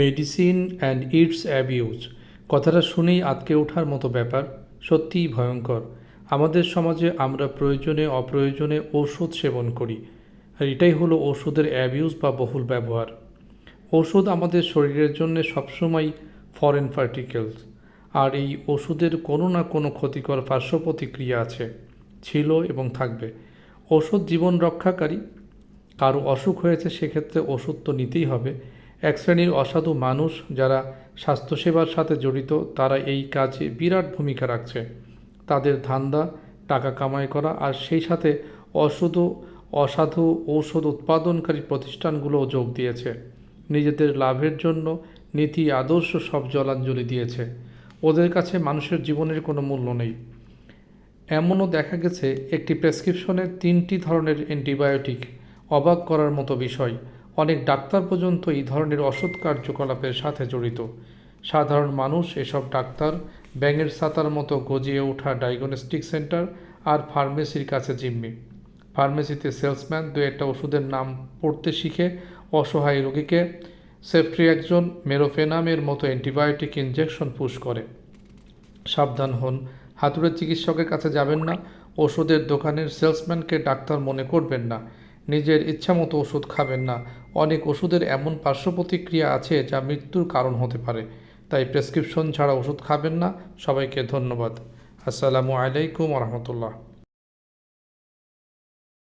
Medicine and it's abuse. কথাটা শুনেই আতকে ওঠার মতো ব্যাপার, সত্যিই ভয়ঙ্কর। আমাদের সমাজে আমরা প্রয়োজনে অপ্রয়োজনে ওষুধ সেবন করি, আর এটাই হলো ওষুধের অ্যাবিউজ বা বহুল ব্যবহার। ওষুধ আমাদের শরীরের জন্য সবসময় ফরেন পার্টিকেলস আর এই ওষুধের কোনো না কোনো ক্ষতিকর পার্শ্ব প্রতিক্রিয়া আছে, ছিল এবং থাকবে। ওষুধ জীবন রক্ষাকারী, কারও অসুখ হয়েছে সেক্ষেত্রে ওষুধ তো নিতেই হবে এক শ্রেণির অসাধু মানুষ যারা স্বাস্থ্যসেবার সাথে জড়িত, তারা এই কাজে বিরাট ভূমিকা রাখছে। তাদের ধান্দা, টাকা কামাই করা আর সেই সাথে অশুধ অসাধু ঔষধ উৎপাদনকারী প্রতিষ্ঠানগুলোও যোগ দিয়েছে। নিজেদের লাভের জন্য নীতি, আদর্শ সব জলাঞ্জলি দিয়েছে। ওদের কাছে মানুষের জীবনের কোনো মূল্য নেই। এমনও দেখা গেছে, একটি প্রেসক্রিপশনে তিনটি ধরনের অ্যান্টিবায়োটিক অবাক করার মতো বিষয়। অনেক ডাক্তার পর্যন্ত এই ধরনের অসৎ কার্যকলাপের সাথে জড়িত। সাধারণ মানুষ এসব ডাক্তার ব্যাঙের ছাতার মতো গজিয়ে ওঠা ডায়াগনস্টিক সেন্টার আর ফার্মেসির কাছে জিম্মি। ফার্মেসিতে সেলসম্যান দু একটা ওষুধের নাম পড়তে শিখে অসহায় রোগীকে সেফট্রি একজন মেরোফেনামের মতো অ্যান্টিবায়োটিক ইনজেকশন পুশ করে। সাবধান হন হাতুড়ের চিকিৎসকের কাছে যাবেন না, ওষুধের দোকানের সেলসম্যানকে ডাক্তার মনে করবেন না, নিজের ইচ্ছামতো ওষুধ খাবেন না অনেক ওষুধের এমন পার্শ্ব প্রতিক্রিয়া আছে যা মৃত্যুর কারণ হতে পারে। তাই প্রেসক্রিপশন ছাড়া ওষুধ খাবেন না। সবাইকে ধন্যবাদ। আসসালামু আলাইকুম রহমতুল্লাহ।